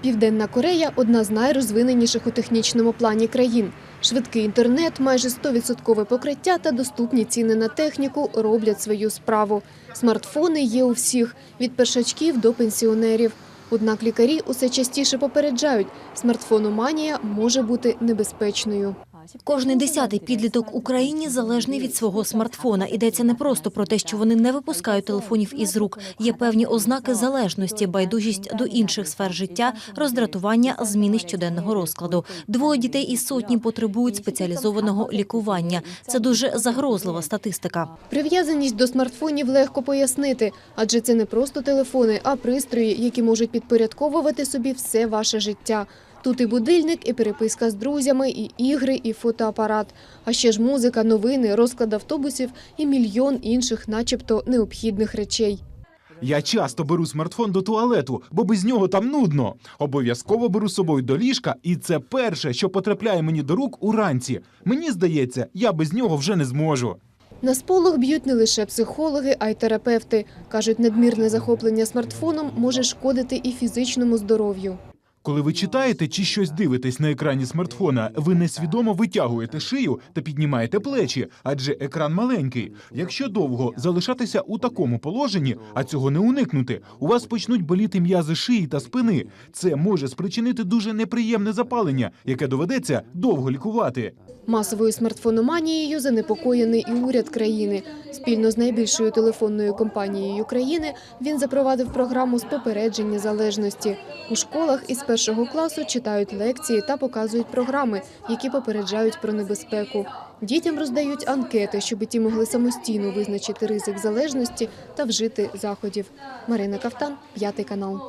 Південна Корея одна з найрозвиненіших у технічному плані країн. Швидкий інтернет, майже 100% покриття та доступні ціни на техніку роблять свою справу. Смартфони є у всіх від першачків до пенсіонерів. Однак лікарі усе частіше попереджають, смартфономанія може бути небезпечною. Кожний десятий підліток Україні залежний від свого смартфона. Йдеться не просто про те, що вони не випускають телефонів із рук. Є певні ознаки залежності, байдужість до інших сфер життя, роздратування, зміни щоденного розкладу. Двоє дітей із сотні потребують спеціалізованого лікування. Це дуже загрозлива статистика. Прив'язаність до смартфонів легко пояснити, адже це не просто телефони, а пристрої, які можуть підпорядковувати собі все ваше життя. Тут і будильник, і переписка з друзями, і ігри, і фотоапарат. А ще ж музика, новини, розклад автобусів і мільйон інших, начебто, необхідних речей. Я часто беру смартфон до туалету, бо без нього там нудно. Обов'язково беру з собою до ліжка, і це перше, що потрапляє мені до рук уранці. Мені здається, я без нього вже не зможу. На сполох б'ють не лише психологи, а й терапевти. Кажуть, надмірне захоплення смартфоном може шкодити і фізичному здоров'ю. Коли ви читаєте чи щось дивитесь на екрані смартфона, ви несвідомо витягуєте шию та піднімаєте плечі, адже екран маленький. Якщо довго залишатися у такому положенні, а цього не уникнути, у вас почнуть боліти м'язи шиї та спини. Це може спричинити дуже неприємне запалення, яке доведеться довго лікувати. Масовою смартфономанією занепокоєний і уряд країни. Спільно з найбільшою телефонною компанією країни він запровадив програму з попередження залежності. У школах із першого класу читають лекції та показують програми, які попереджають про небезпеку. Дітям роздають анкети, щоб ті могли самостійно визначити ризик залежності та вжити заходів. Марина Кавтан, п'ятий канал.